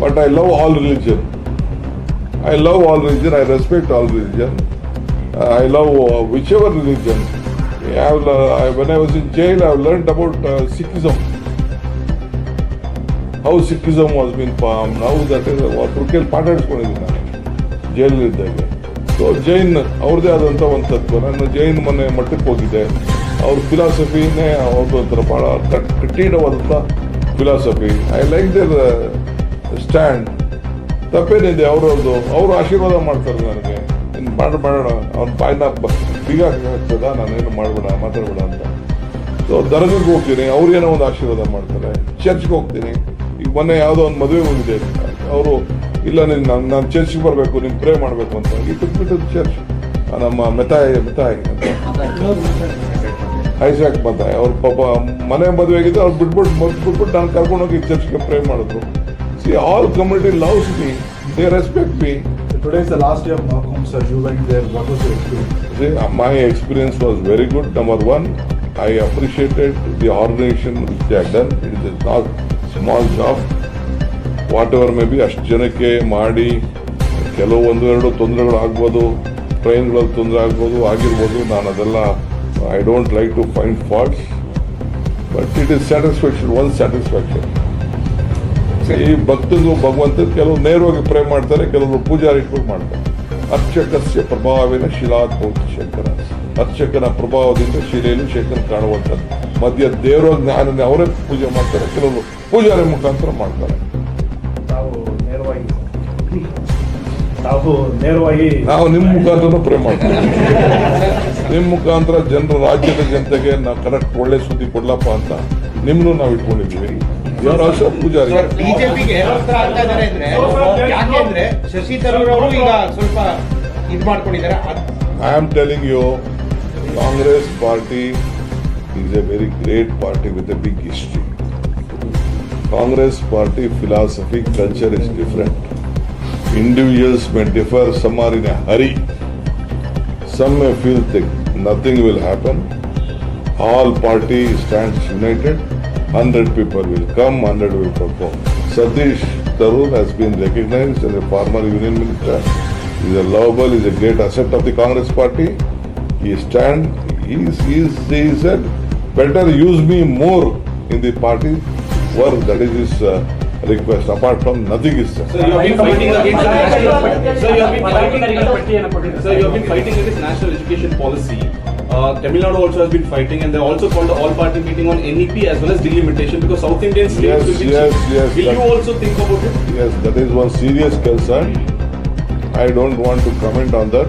But I love all religion. I love all religion. I respect all religion. Uh, I love uh, whichever religion. I have, uh, I, when I was in jail, I learned about uh, Sikhism. How Sikhism was being formed. How that is ಒಬ್ರು ಕೇಳಿ ಪಾಠ ಆಡಿಸ್ಕೊಂಡಿದ್ದೀನಿ ನಾನು ಜೈಲಲ್ಲಿದ್ದಾಗೆ so Jain ಅವ್ರದ್ದೇ ಆದಂಥ ಒಂದು ತತ್ವ ನಾನು ಜೈನ್ ಮನೆ ಮಟ್ಟಕ್ಕೆ ಹೋಗಿದ್ದೆ ಅವ್ರ ಫಿಲಾಸಫಿನೇ ಅವ್ರದ್ದು ಒಂಥರ ಭಾಳ ಕಠಿಣವಾದಂಥ philosophy I like their stand ತಪ್ಪೇನಿದೆ, ಅವ್ರವ್ರದ್ದು. ಅವರು ಆಶೀರ್ವಾದ ಮಾಡ್ತಾರೆ ನನಗೆ. ಇನ್ನು ಮಾಡಬೇಡ ಮಾಡೋಣ ಅವ್ನ ಬಾಯ್ನ ಬ- ಬೀಗ ಹಾಕ್ತದ ನಾನೇನು ಮಾಡಬೇಡ, ಮಾತಾಡಬೇಡ ಅಂತ. ಸೊ ದರ್ಗಕ್ಕೆ ಹೋಗ್ತೀನಿ. ಅವ್ರೇನೋ ಒಂದು ಆಶೀರ್ವಾದ ಮಾಡ್ತಾರೆ. ಚರ್ಚ್ಗೆ ಹೋಗ್ತೀನಿ. ಈಗ ಮೊನ್ನೆ ಯಾವುದೋ ಒಂದು ಮದುವೆ ಹೋಗಿದೆ. ಅವರು, ಇಲ್ಲ, ನೀನು ನಾನು ನಾನು ಚರ್ಚ್ಗೆ ಬರಬೇಕು, ನೀನು ಪ್ರೇ ಮಾಡಬೇಕು ಅಂತ. ಈ ಬಿಟ್ಟು ಚರ್ಚ್ ನಮ್ಮ ಮೆತಾಯಿ ಮೆತಾಯಿ ಅಂತ. ಐಸಾಕ್ ಮತಾಯಿ. ಅವ್ರ ಪಾಪ ಮನೆ ಮದುವೆ ಆಗಿದ್ದು ಅವ್ರು ಬಿಟ್ಬಿಟ್ಟು ಬಿಟ್ಬಿಟ್ಟು ನಾನು ಕರ್ಕೊಂಡೋಗಿ ಚರ್ಚ್ಗೆ ಪ್ರೇ ಮಾಡಿದ್ರು. See all community loves me. They respect me. Today is the last day of Mahkum, sir. You went there. What was your experience? See, uh, my experience was very good. Number one, I appreciated the organization which they had done. It is not small job. Whatever may be ಅಷ್ಟು ಜನಕ್ಕೆ ಮಾಡಿ ಕೆಲವು ಒಂದು ಎರಡು ತೊಂದರೆಗಳು ಆಗ್ಬೋದು ಟ್ರೈನ್ಗಳಲ್ಲಿ ತೊಂದರೆ ಆಗ್ಬೋದು ಆಗಿರ್ಬೋದು ನಾನು ಅದೆಲ್ಲ I don't like to find faults but it is satisfaction one satisfaction ಈ ಭಕ್ತರು ಭಗವಂತ ಕೆಲವು ನೇರವಾಗಿ ಪ್ರೇ ಮಾಡ್ತಾರೆ ಕೆಲವರು ಪೂಜಾರಿ ಇಟ್ಕೊಂಡು ಮಾಡ್ತಾರೆ. ಅರ್ಚಕಸ್ಯ ಪ್ರಭಾವಿನ ಶಿಲಾದ್ಭೂತ ಶಂಕರ. ಅರ್ಚಕನ ಪ್ರಭಾವದಿಂದ ಶಿಲೆಯಲ್ಲಿ ಶಂಕರ ಕಾಣುವಂಥದ್ದು. ಮಧ್ಯ ದೇವರ ಜ್ಞಾನನೇ ಅವರೇ ಪೂಜೆ ಮಾಡ್ತಾರೆ ಕೆಲವರು ಪೂಜಾರಿ ಮುಖಾಂತರ ಮಾಡ್ತಾರೆ. ನಾವು ನಿಮ್ಮ ಮುಖಾಂತರ ಪ್ರೇ ಮಾಡ್ತೀವಿ. ನಿಮ್ಮ ಮುಖಾಂತರ ಜನರು ರಾಜ್ಯದ ಜನತೆಗೆ ನಾವು ಕರೆಕ್ಟ್ ಒಳ್ಳೆ ಸುದ್ದಿ ಕೊಡ್ಲಪ್ಪ ಅಂತ ನಿಮ್ಮನ್ನು ನಾವು ಇಟ್ಕೊಂಡಿದ್ದೀವಿ. ಇವರು ಅಷ್ಟೇ ಪೂಜಾರಿ ಬಿಜೆಪಿಗೆ ಆಗ್ತಾ ಇದಾರೆ ಅಂದ್ರೆ ಯಾಕೆ ಅಂದ್ರೆ ಶಶಿ ತರೂರ್ ಅವರು ಈಗ ಸ್ವಲ್ಪ ಇದ್ ಮಾಡ್ಕೊಂಡಿದ್ದಾರೆ ಅದ್- I am telling you, Congress party is a very great party with a big history. Congress party philosophy, culture is different. Individuals may differ, some are in a hurry. Some may feel that nothing will happen. All party stands united. 100 people will come, 100 will perform. Satish Tharoor has been recognized as a former union minister. He is a lovable, he is a great asset of the Congress party. He stand, he is, he is, he said, better use me more in the party work. That is his uh, request. Apart from nothing is said. Sir, you have been fighting against the national. Sir, you have been fighting against. Sir, you have been fighting against national education policy. Uh, Tamil Nadu also has been fighting, and they also called the all-party meeting on NEP as well as delimitation because South Indian states Yes, will be. yes, yes, Will you also think about it? Yes, that is one serious concern. I don't want to comment on that.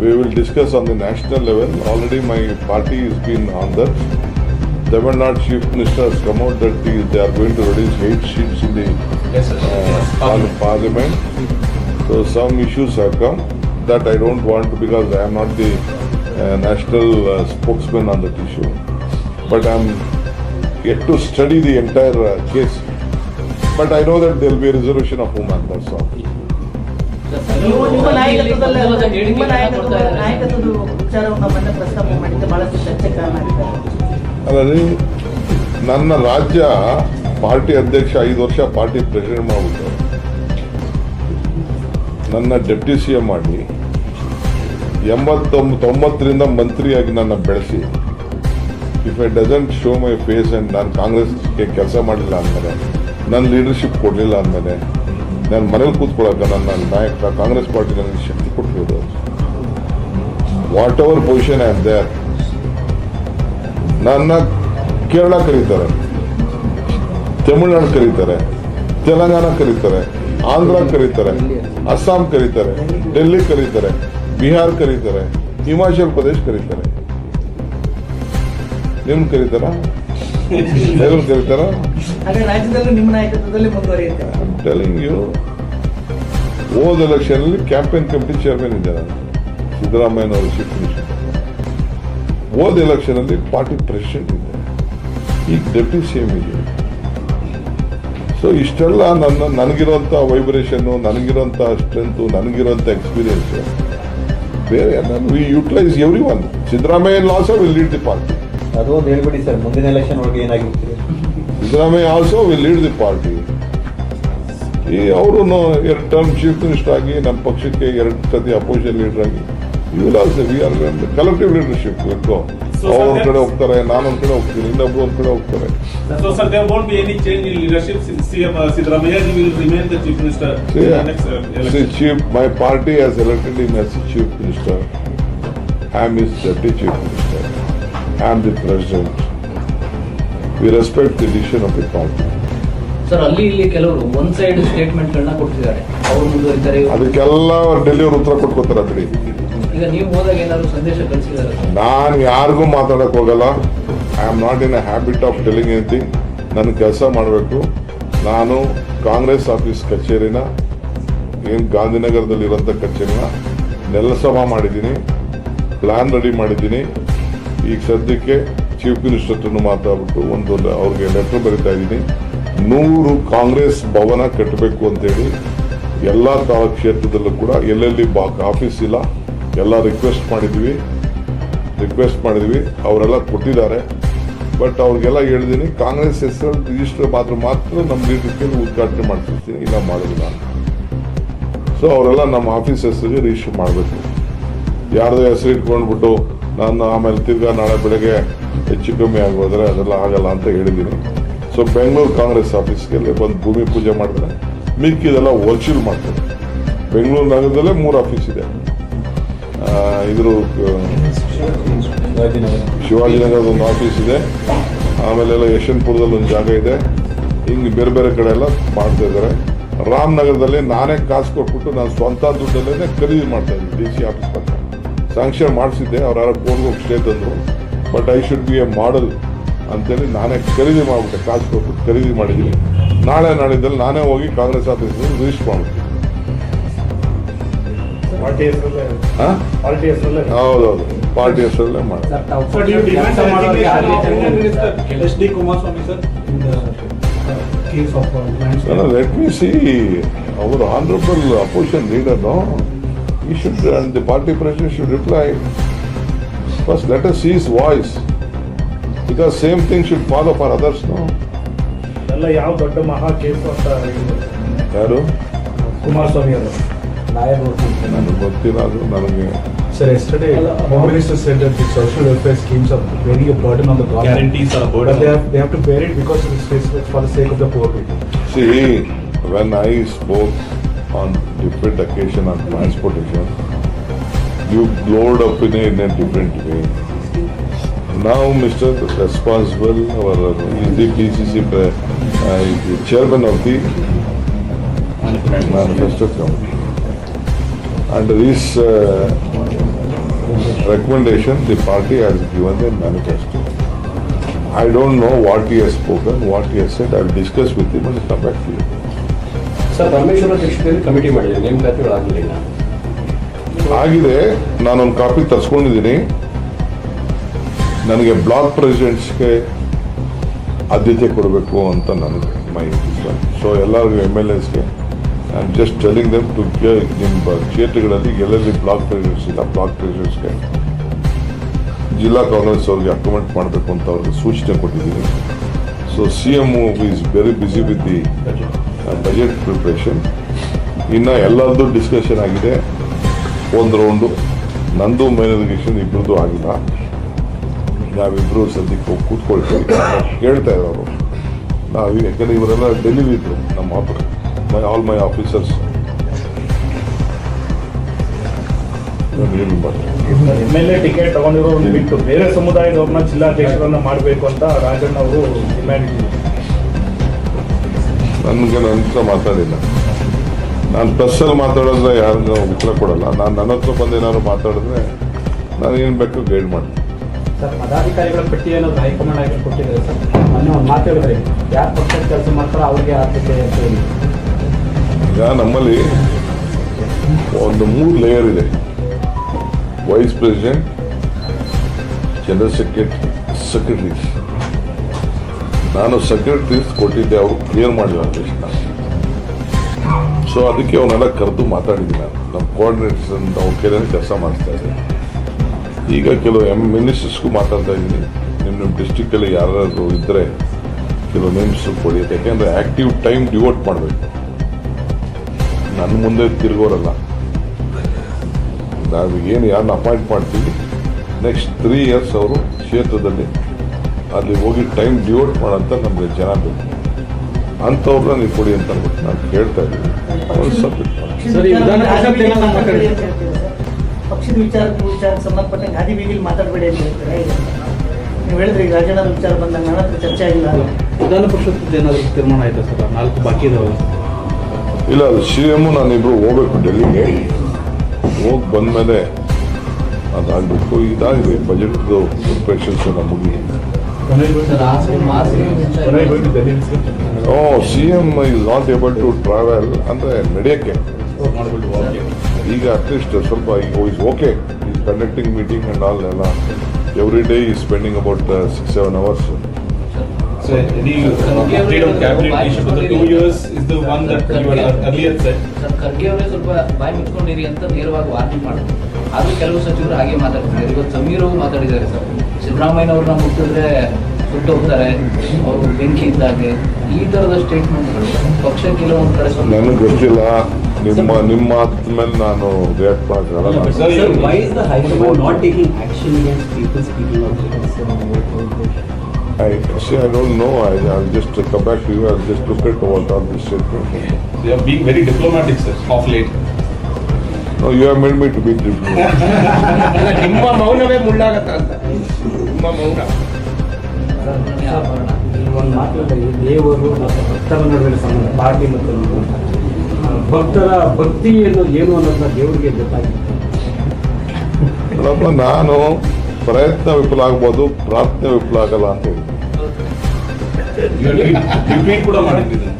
We will discuss on the national level. Already my party has been on that. Tamil Nadu Chief Minister has come out that they they are going to reduce eight seats in the Yes, uh, par- parliament. So some issues have come that I don't want to because I am not the national uh, spokesman on that issue. But I'm yet to study the entire uh, case. But I know that there will be a resolution of women, that's all. ನೀವು ನಿಮ್ಮ ನಾಯಕತ್ವದಲ್ಲಿ ನಿಮ್ಮ ನಾಯಕತ್ವದ ನಾಯಕತ್ವದ ವಿಚಾರವನ್ನು ಮೊನ್ನೆ ಪ್ರಸ್ತಾಪ ಮಾಡಿದ್ದೆ ಬಹಳಷ್ಟು ಚರ್ಚೆ ಕಾರಣ ಅಲ್ಲದೆ ನನ್ನ ರಾಜ್ಯ ಪಾರ್ಟಿ ಅಧ್ಯಕ್ಷ ಐದು ವರ್ಷ ಪಾರ್ಟಿ ಪ್ರೆಸಿಡೆಂಟ್ ಮಾಡಿಬಿಟ್ಟು ನನ್ನ ಡೆಪ್ಟಿ ಸಿ ಎಂ ಮಾಡಿ ಎಂಬತ್ತೊಂಬ, ತೊಂಬತ್ತರಿಂದ ಮಂತ್ರಿಯಾಗಿ ನನ್ನ ಬೆಳೆಸಿ if I doesn't show my face and ನಾನು ಕಾಂಗ್ರೆಸ್ಗೆ ಕೆಲಸ ಮಾಡಲಿಲ್ಲ ಅಂದಮೇಲೆ, ನನ್ನ ಲೀಡರ್ಶಿಪ್ ಕೊಡಲಿಲ್ಲ ಅಂದಮೇಲೆ, ನಾನು ಮನೇಲಿ ಕೂತ್ಕೊಳ್ಳೋಕೆ ನನ್ನ ನಾಯಕ, ಕಾಂಗ್ರೆಸ್ ಪಾರ್ಟಿ ನನಗೆ ಶಕ್ತಿ ಕೊಟ್ಟಿರೋದು. Whatever position and there ನನ್ನ ಕೇರಳ ಕರೀತಾರೆ, ತಮಿಳ್ನಾಡು ಕರೀತಾರೆ, ತೆಲಂಗಾಣ ಕರೀತಾರೆ, ಆಂಧ್ರ ಕರೀತಾರೆ, ಅಸ್ಸಾಂ ಕರೀತಾರೆ, ಡೆಲ್ಲಿ ಕರೀತಾರೆ. ಬಿಹಾರ್ ಕರೀತಾರೆ ಹಿಮಾಚಲ್ ಪ್ರದೇಶ್ ಕರೀತಾರೆ. ನಿಮ್ ಕರೀತಾರ? ಎಲ್ಲರೂ ಕರೀತಾರ? ಟೆಲಿಂಗ್ ಯು ಹೋದ ಎಲೆಕ್ಷನ್ ಅಲ್ಲಿ ಕ್ಯಾಂಪೇನ್ ಕಮಿಟಿ ಚೇರ್ಮನ್ ಇದ್ದಾರೆ. ಸಿದ್ದರಾಮಯ್ಯ ಸಿದ್ದರಾಮಯ್ಯನವರು ಚೀಫ್ ಮಿನಿಸ್ಟರ್ ಹೋದ ಎಲೆಕ್ಷನ್ ಅಲ್ಲಿ ಪಾರ್ಟಿ ಪ್ರೆಸಿಡೆಂಟ್ ಇದ್ದಾರೆ. ಈಗ ಡೆಪ್ಟಿ ಸಿ ಎಂ ಇದೆ. ಸೊ ಇಷ್ಟೆಲ್ಲ ನನ್ನ ನನಗಿರುವಂಥ ವೈಬ್ರೇಷನ್ನು ನನಗಿರೋಂಥ ಸ್ಟ್ರೆಂತು ನನಗಿರೋಂಥ ಎಕ್ಸ್ಪೀರಿಯನ್ಸ್ ಬೇರೆ we utilise everyone Siddaramaiah also will lead the party ಅದು ಒಂದು ಹೇಳ್ಬಿಡಿ ಸರ್ ಮುಂದಿನ ಎಲೆಕ್ಷನ್ ಒಳಗೆ ಏನಾಗಿರ್ತೀರಿ Siddaramaiah also will lead the party ಈ ಅವರು ಎರಡು ಟರ್ಮ್ ಚೀಫ್ ಮಿನಿಸ್ಟರ್ ಆಗಿ ನಮ್ಮ ಪಕ್ಷಕ್ಕೆ ಎರಡು ಸತಿ ಅಪೋಸಿಷನ್ ಲೀಡರ್ ಆಗಿ. ಇವ್ರು also we are collective leadership So, ಅವ್ರ sir, ಕಡೆ ಹೋಗ್ತಾರೆ ನಾನೊಂದ್ ಕಡೆ ಹೋಗ್ತೀನಿ ಇನ್ನೊಬ್ರು ಒಂದ್ ಕಡೆ ಹೋಗ್ತಾರೆ So, sir, there won't be any change in leadership since CM uh, Sidramaya ji will remain the chief minister in the next uh, See, election. chief, my party has elected him as the chief minister. I am his deputy chief minister. I am the president. We respect the decision of the party. Sir ಅಲ್ಲಿ ಇಲ್ಲಿ ಕೆಲವರು one side statement ಗಳನ್ನ ಕೊಟ್ಟಿದ್ದಾರೆ ಅವ್ರು ಮುಂದುವರಿತಾರೆ ಇವ್ರು- ಅದಕ್ಕೆಲ್ಲ ಡೆಲ್ಲಿಯವ್ರು ಉತ್ತರ ಕೊಟ್ಕೋತಾರೆ ಅದ್ರಿ ನಾನು ಯಾರಿಗೂ ಮಾತಾಡಕ್ ಹೋಗಲ್ಲ. I am not in habit of telling anything ನನ್ನ ಕೆಲಸ ಮಾಡಬೇಕು. ನಾನು ಕಾಂಗ್ರೆಸ್ ಆಫೀಸ್ ಕಚೇರಿನ, ಏನು ಗಾಂಧಿನಗರದಲ್ಲಿರೋಂಥ ಕಚೇರಿನ ನೆಲಸಮ ಮಾಡಿದ್ದೀನಿ. ಪ್ಲಾನ್ ರೆಡಿ ಮಾಡಿದ್ದೀನಿ. ಈಗ ಸದ್ಯಕ್ಕೆ ಚೀಫ್ ಮಿನಿಸ್ಟರ್ ಹತ್ರನೂ ಮಾತಾಡ್ಬಿಟ್ಟು ಒಂದು ಅವ್ರಿಗೆ ಲೆಟರ್ ಬರಿತಾ ಇದ್ದೀನಿ. ನೂರು ಕಾಂಗ್ರೆಸ್ ಭವನ ಕಟ್ಟಬೇಕು ಅಂತೇಳಿ ಎಲ್ಲ ತಾಲೂಕು ಕ್ಷೇತ್ರದಲ್ಲೂ ಕೂಡ ಎಲ್ಲೆಲ್ಲಿ ಬಾ ಆಫೀಸ್ ಇಲ್ಲ. ಎಲ್ಲ ರಿಕ್ವೆಸ್ಟ್ ಮಾಡಿದ್ವಿ. ರಿಕ್ವೆಸ್ಟ್ ಮಾಡಿದ್ವಿ. ಅವರೆಲ್ಲ ಕೊಟ್ಟಿದ್ದಾರೆ. ಬಟ್ ಅವ್ರಿಗೆಲ್ಲ ಹೇಳಿದ್ದೀನಿ ಕಾಂಗ್ರೆಸ್ ಹೆಸರು ರಿಜಿಸ್ಟರ್ ಮಾತ್ರ ಮಾತ್ರ ನಮ್ಮ ರೀತಿಯಲ್ಲಿ ಉದ್ಘಾಟನೆ ಮಾಡ್ತಿರ್ತೀನಿ, ಇಲ್ಲ ಮಾಡೋದಿಲ್ಲ ಸೊ ಅವರೆಲ್ಲ ನಮ್ಮ ಆಫೀಸ್ ಹೆಸರಿಗೆ ರಿಜಿಸ್ಟರ್ ಮಾಡಬೇಕು. ಯಾರ್ದೋ ಹೆಸರು ಇಟ್ಕೊಂಡ್ಬಿಟ್ಟು ನಾನು ಆಮೇಲೆ ತಿರ್ಗಾ ನಾಳೆ ಬೆಳಗ್ಗೆ ಹೆಚ್ಚು ಕಮ್ಮಿ ಆಗೋದ್ರೆ ಅದೆಲ್ಲ ಆಗಲ್ಲ ಅಂತ ಹೇಳಿದ್ದೀನಿ ಸೊ ಬೆಂಗಳೂರು ಕಾಂಗ್ರೆಸ್ ಆಫೀಸ್ಗೆ ಬಂದು ಭೂಮಿ ಪೂಜೆ ಮಾಡಿದ್ರೆ ಮಿಕ್ಕಿದೆಲ್ಲ ವರ್ಚುವಲ್ ಮಾಡ್ತಾರೆ. ಬೆಂಗಳೂರು ನಗರದಲ್ಲೇ ಮೂರು ಆಫೀಸ್ ಇದೆ. ಇದ್ರ ಶಿವಾಜಿನಗರದ ಒಂದು ಆಫೀಸ್ ಇದೆ. ಆಮೇಲೆಲ್ಲ ಯಶವಂತಪುರದಲ್ಲಿ ಒಂದು ಜಾಗ ಇದೆ. ಹಿಂಗೆ ಬೇರೆ ಬೇರೆ ಕಡೆ ಎಲ್ಲ ಮಾಡ್ತಾ ಇದ್ದಾರೆ. ರಾಮನಗರದಲ್ಲಿ ನಾನೇ ಕಾಸು ಕೊಟ್ಬಿಟ್ಟು ನಾನು ಸ್ವಂತ ದುಡ್ಡಲ್ಲೇ ಖರೀದಿ ಮಾಡ್ತಾ ಇದ್ದೀನಿ ಡಿ ಸಿ ಆಫೀಸ್ ಪಕ್ಕ ಸ್ಯಾಂಕ್ಷನ್ ಮಾಡಿಸಿದ್ದೆ, ಅವ್ರು ಯಾರೋ ಹೋಗಿ ಸ್ಟೇ ತಂದರು. But I should be a model ಅಂತೇಳಿ ನಾನೇ ಖರೀದಿ ಮಾಡಿಬಿಟ್ಟೆ, ಕಾಸು ಕೊಟ್ಬಿಟ್ಟು ಖರೀದಿ ಮಾಡಿದ್ದೀನಿ. ನಾಳೆ ನಾಳಿದ್ದಲ್ಲಿ ನಾನೇ ಹೋಗಿ ಕಾಂಗ್ರೆಸ್ ಆಫೀಸ್ ರಿಜಿಸ್ಟರ್ ಮಾಡ್ಬಿಟ್ಟು ಪಾರ್ಟಿ ಆಸ್ನಲ್ಲಾ ಹಾ? ಪಾರ್ಟಿ ಆಸ್ನಲ್ಲಾ ಹೌದು party ಆಸ್ನಲ್ಲಾ sir to support you defend S D Kumaraswamy sir in the case of no no let me see. And the party pressure should reply first let us voice his same because should follow for pass for ಎಲ್ಲ ಯಾವ ದೊಡ್ಡ ಮಹಾಜೀಪು ಅಂತಾರು ಕುಮಾರ್ ಸ್ವಾಮಿ ಅವರು. ನನಗೆ ಗೊತ್ತಿಲ್ಲ ಅದು ನನಗೆ Sir, yesterday, Home Minister said that the social welfare schemes are very a burden on the government. Guarantees are a burden. But they have, they have to bear it because it is it's for the sake of the poor people. See, when I spoke on different occasion on transportation, you glowed up in a, in a different way. Now, Mr. Responsible, or uh, is the PCC pre- uh, is the chairman of the manifesto committee. Under this uh, recommendation, the party has given the manifesto. I don't know what he has spoken, what he has said. I will discuss with him and come back to you. Sir Parameshwara ಅಧ್ಯಕ್ಷತೆಯಲ್ಲಿ committee ಮಾಡಿದೆ ನೇಮಕಾತಿಗಳಾಗಲಿಲ್ಲ ಆಗಿದೆ ನಾನೊಂದು copy ತರಿಸ್ಕೊಂಡಿದ್ದೀನಿ ನನಗೆ block ಪ್ರೆಸಿಡೆಂಟ್ಸ್ಗೆ ಆದ್ಯತೆ ಕೊಡಬೇಕು ಅಂತ ನನಗೆ my so ಎಲ್ಲರಿಗೂ ಎಂ ಎಲ್ ಎಸ್ಗೆ am just telling them to ನಿಮ್ಮ ಕ್ಷೇತ್ರಗಳಲ್ಲಿ ಎಲ್ಲೆಲ್ಲಿ ಬ್ಲಾಕ್ ಪ್ರೆಸಿಡೆಂಟ್ಸ್ ಇಲ್ಲ ಬ್ಲಾಕ್ ಪ್ರೆಸಿಡೆಂಟ್ಸ್ಗೆ ಜಿಲ್ಲಾ ಕಾಂಗ್ರೆಸ್ ಅವ್ರಿಗೆ ಅಕಮೆಂಟ್ ಮಾಡಬೇಕು ಅಂತ ಅವ್ರಿಗೆ ಸೂಚನೆ ಕೊಟ್ಟಿದ್ದೀನಿ. So C M is very busy with the budget preparation ಇನ್ನು ಎಲ್ಲರದ್ದು ಡಿಸ್ಕಷನ್ ಆಗಿದೆ. ಒಂದು ರೌಂಡು ನಂದು ಮೈನರಿಗೇಷನ್ ಇಬ್ಬರದ್ದು ಆಗಿಲ್ಲ. ನಾವಿಬ್ಬರು ಸದ್ಯಕ್ಕೆ ಹೋಗಿ ಕೂತ್ಕೊಳ್ತೀವಿ. ಹೇಳ್ತಾ ಇದ್ದಾರೆ ಅವರು ನಾವು ಯಾಕಂದರೆ ಇವರೆಲ್ಲ ಡೆಲಿವರಿ ಇದ್ರು ನಮ್ಮ office my all my officers M L A ticket ತಗೊಂಡಿರೋರು ಬಿಟ್ಟು ಬೇರೆ ಸಮುದಾಯದವ್ರನ್ನ ಜಿಲ್ಲಾಧ್ಯಕ್ಷರನ್ನ ಮಾಡಬೇಕು ಅಂತ ರಾಜಣ್ಣ ಅವರು ಡಿಮ್ಯಾಂಡ್ ನನಗೆ ನನ್ನ ಹತ್ರ ಮಾತಾಡಿಲ್ಲ. ನಾನು ಪ್ರೆಸ್ಸಲ್ಲಿ ಮಾತಾಡಿದ್ರೆ ಯಾರಿಗೂ ಉತ್ತರ ಕೊಡಲ್ಲ. ನಾನು ನನ್ನ ಹತ್ರ ಬಂದು ಏನಾದ್ರು ಮಾತಾಡಿದ್ರೆ ನಾನು ಏನು ಬೇಕು ಗೈಡ್ ಮಾಡ್ತೀನಿ. ಸರ್ ಪದಾಧಿಕಾರಿಗಳ ಪಟ್ಟಿ ಏನೋ ಹೈಕಮಾಂಡ್ ಆಗಿ ಕೊಟ್ಟಿದ್ದಾರೆ ಸರ್. ಮೊನ್ನೆ ಒಂದು ಮಾತಾಡಿದ್ರೆ ಯಾರು ಪಕ್ಷದ ಕೆಲಸ ಮಾಡ್ತಾರೋ ಅವ್ರಿಗೆ ಆದ್ಯತೆ ಅಂತ ಹೇಳಿ. ಈಗ ನಮ್ಮಲ್ಲಿ ಒಂದು ಮೂರು ಲೇಯರ್ ಇದೆ. Vice president general secretary secretaries ನಾನು ಸೆಕ್ರೆಟರೀಸ್ ಕೊಟ್ಟಿದ್ದೆ, ಅವರು ಕ್ಲಿಯರ್ ಮಾಡಿಲ್ಲ ಲಿಸ್ಟ್ನ ಸೊ ಅದಕ್ಕೆ ಅವನ್ನೆಲ್ಲ ಕರೆದು ಮಾತಾಡಿದ್ದೀನಿ ನಾನು. ನಮ್ಮ ಕೋಆರ್ಡಿನೇಟರ್ಸ್ ಅಂತ ಅವ್ರ ಕೈಲೇ ಕೆಲಸ ಮಾಡ್ತಾ ಇದ್ದೆ. ಈಗ ಕೆಲವು ಎಂ ಮಿನಿಸ್ಟರ್ಸ್ಗೂ ಮಾತಾಡ್ತಾ ಇದ್ದೀನಿ. ನಿಮ್ಮ ನಿಮ್ಮ ಡಿಸ್ಟಿಕ್ಕಲ್ಲಿ ಯಾರಾದರೂ ಇದ್ದರೆ ಕೆಲವು ನೇಮ್ಸ್ ಕೊಡಿ. ಯಾಕೆಂದರೆ ಆ್ಯಕ್ಟಿವ್ ಟೈಮ್ ಡಿವೋಟ್ ಮಾಡಬೇಕು. ನನ್ನ ಮುಂದೆ ತಿರುಗೋರಲ್ಲ. ನಾವು ಏನು ಯಾರನ್ನ ಅಪಾಯಿಂಟ್ ಮಾಡ್ತೀವಿ ನೆಕ್ಸ್ಟ್ ತ್ರೀ ಇಯರ್ಸ್ ಅವರು ಕ್ಷೇತ್ರದಲ್ಲಿ ಅಲ್ಲಿ ಹೋಗಿ ಟೈಮ್ ಡಿವೋಟ್ ಮಾಡೋಂಥ ನಮಗೆ ಜನ ಬೇಕು. ಅಂಥವ್ರನ್ನ ನೀವು ಕೊಡಿ ಅಂತ ಅಂದ್ಬಿಟ್ಟು ನಾನು ಕೇಳ್ತಾ ಇದ್ದೀನಿ. ಅವ್ರು ಸಬ್ಮಿಟ್ ಪಕ್ಷದ ವಿಧಾನ ವಿಚಾರಕ್ಕೆ ಸಂಬಂಧಪಟ್ಟಂಗೆ ಗಾದಿ ಬೀದಿಲಿ ಮಾತಾಡಬೇಡಿ ಅಂತ ಹೇಳ್ತಾರೆ? ನೀವು ಹೇಳಿದ್ರಿ ಈಗ ವಿಚಾರ ಬಂದಾಗ ನನ್ನ ಹತ್ರ ಚರ್ಚೆ ಆಗಿಲ್ಲ. ವಿಧಾನ ಪರಿಷತ್ ಏನಾದರೂ ತೀರ್ಮಾನ ಆಯ್ತಾ ಸರ್? ನಾಲ್ಕು ಬಾಕಿ ಇದಾವೆ ಇಲ್ಲ ಸಿ ಎಮ್ಮು ನಾನಿಬ್ರು ಹೋಗ್ಬೇಕು ಡೆಲ್ಲಿಗೆ ಹೋಗಿ ಬಂದಮೇಲೆ ಅದಾಗಬೇಕು ಇದಾಗಿದೆ ಬಜೆಟ್ದು ಪ್ರಿಪ್ರೇಷನ್ಸ್ ಎಲ್ಲ ಮುಗಿ. O C M is not able to travel ಅಂದರೆ ನಡೆಯೋಕ್ಕೆ. ಈಗ ಅಟ್ಲೀಸ್ಟ್ ಸ್ವಲ್ಪ is okay is conducting meeting and all ಎಲ್ಲ. Every day is spending about six seven hours So any update on cabinet issue for the two years is the one that you had earlier said. Sir Kharge ಅವರೇ ಸ್ವಲ್ಪ ಬಾಯಿ ಮುಚ್ಕೊಂಡಿರಿ ಅಂತ ನೇರವಾಗಿ warning ಮಾಡಿದ್ರು. ಆದ್ರೂ ಕೆಲವು ಸಚಿವರು ಹಾಗೆ ಮಾತಾಡ್ತಿದ್ದಾರೆ. ಇವತ್ತು ಸಮೀರ್ ಅವರು ಮಾತಾಡಿದ್ದಾರೆ ಸರ್. ಸಿದ್ದರಾಮಯ್ಯ ಅವ್ರನ್ನ ಮುಟ್ಟಿದ್ರೆ ಸುಟ್ಟು ಹೋಗ್ತಾರೆ. ಅವರು ಬೆಂಕಿ ಇದ್ದಾಗೆ. ಈ ತರದ ಸ್ಟೇಟ್ಮೆಂಟ್ಗಳು ಪಕ್ಷ ಕೆಲವೊಂದು ಕಡೆ ಸ್ವಲ್ಪ ನನಗೆ ಗೊತ್ತಿಲ್ಲ. ನಿಮ್ಮ ನಿಮ್ಮ ಮಾತು ಮೇಲೆ ನಾನು react Sir, why is the High Court not taking action against people speaking out against I see, I don't know, I, I'll just come back to you, I'll just look at what all this statements. They are being very diplomatic, sir, of late. No, you have made me to be diplomatic. ಅಲ್ಲ, ನಿಮ್ಮ ಮೌನವೇ ಮುಳ್ಳಾಗತ್ತ ಅಂತ ನಿಮ್ಮ ಮೌನ ಒಂದು ಮಾತಿನಲ್ಲಿ ದೇವರು ಮತ್ತು ಭಕ್ತರ ನಡುವಿನ ಸಂಬಂಧ ಪಾರ್ಟಿ ಮತ್ತು ನೀವು ಆ, ಭಕ್ತರ ಭಕ್ತಿ ಅನ್ನೋದು ಏನು ಅನ್ನೋದನ್ನ ದೇವರಿಗೆ ನೋಡಪ್ಪ ನಾನು ಪ್ರಯತ್ನ ವಿಫಲ ಆಗ್ಬೋದು ಪ್ರಾರ್ಥನೆ ವಿಫಲ ಆಗಲ್ಲ ಅಂತ ಹೇಳಿ ಕೂಡ ಮಾಡಿದ್ದೀನಿ.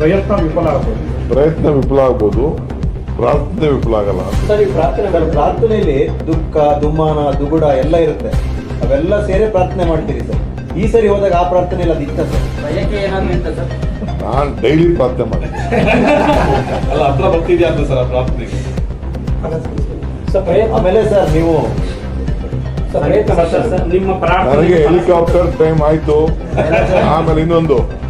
ಪ್ರಯತ್ನ ವಿಫಲ ಆಗ್ಬೋದು. ಪ್ರಯತ್ನ ವಿಫಲ ಆಗ್ಬೋದು ಪ್ರಾರ್ಥನೆ ವಿಫಲ ಆಗಲ್ಲ. ಸರಿ ಪ್ರಾರ್ಥನೆ ಪ್ರಾರ್ಥನೆಯಲ್ಲಿ ದುಃಖ ದುಮ್ಮಾನ ದುಗುಡ ಎಲ್ಲ ಇರುತ್ತೆ. ಅವೆಲ್ಲ ಸೇರಿ ಪ್ರಾರ್ಥನೆ ಮಾಡ್ತೀರಿ ಸರ್. ಈ ಸರಿ ಹೋದಾಗ ಆ ಪ್ರಾರ್ಥನೆ ಎಲ್ಲ ದಿಕ್ಕ ಸರ್. ಭಯಕ್ಕೆ ಏನಾದ್ರು ಇತ್ತ ಸರ್? ನಾನು ಡೈಲಿ ಪ್ರಾರ್ಥನೆ ಮಾಡ್ತೀನಿ. ಅಲ್ಲ ಹತ್ರ ಬರ್ತಿದ್ಯಾ ಅಂತ ಸರ್ ಆ ಪ್ರಾರ್ಥನೆಗೆ? ಸರ್ ಪ್ರಯತ್ನ ಆಮೇಲೆ ಸರ್ ನೀವು ನನಗೆ ಹೆಲಿಕಾಪ್ಟರ್ ಟೈಮ್ ಆಯ್ತು. ಆಮೇಲೆ ಇನ್ನೊಂದು.